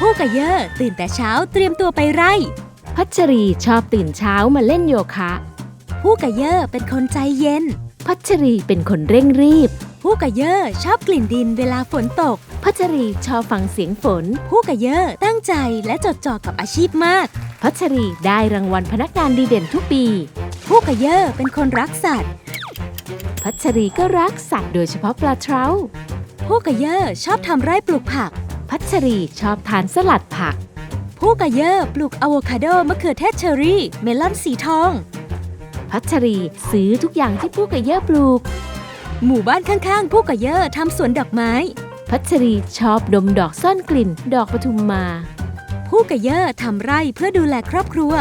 ผู้กะเยอะตื่นแต่เช้าเตรียมตัวไปไร่ พัชรีชอบตื่นเช้ามาเล่นโยคะ ผู้กะเยอะเป็นคนใจเย็น พัชรีเป็นคนเร่งรีบ ผู้กะเยอะชอบกลิ่นดินเวลาฝนตก พัชรีชอบฟังเสียงฝน ผู้กะเยอะตั้งใจและจดจ่อกับอาชีพมาก พัชรีได้รางวัลพนักงานดีเด่นทุกปี ผู้กะเยอะเป็นคนรักสัตว์ พัชรีก็รักสัตว์โดยเฉพาะปลาเทราผู้กะเยอะชอบทำไร่ปลูกผัก พัชรีชอบทานสลัดผัก ผู้กะเยอะปลูกอะโวคาโดมะเขือเทศเชอรี่ เมลอนสีทอง พัชรีซื้อทุกอย่างที่ผู้กระเยอะปลูก หมู่บ้านข้างๆ ผู้กะเยอะทำสวนดอกไม้ พัชรีชอบดมดอกซ่อนกลิ่น ดอกปทุมมา ผู้กะเยอะทำไร่เพื่อดูแลครอบครัว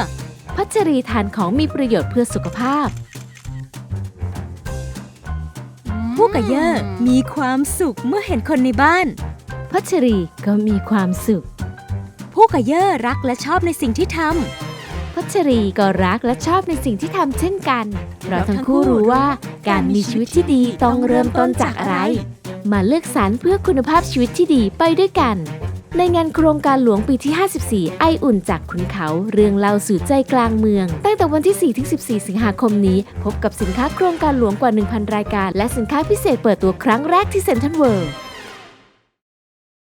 พัชรีทานของมีประโยชน์เพื่อสุขภาพผู้กะเยอะมีความสุขเมื่อเห็นคนในบ้าน พัชรีก็มีความสุข ผู้กะเยอะรักและชอบในสิ่งที่ทำพัชรีก็รักและชอบในสิ่งที่ทำเช่นกันเราทั้งคู่รู้ว่าการมีชีวิตที่ดีต้องเริ่มต้นจากอะไร มาเลือกสรรเพื่อคุณภาพชีวิตที่ดีไปด้วยกัน ในงานโครงการหลวงปีที่ 54 ไออุ่นจากขุนเขาเรื่องเล่าสู่ใจกลางเมือง ตั้งแต่วันที่4-14 สิงหาคมนี้ พบกับสินค้าโครงการหลวงกว่า 1,000 รายการ และสินค้าพิเศษเปิดตัวครั้งแรกที่เซ็นทรัลเวิลด์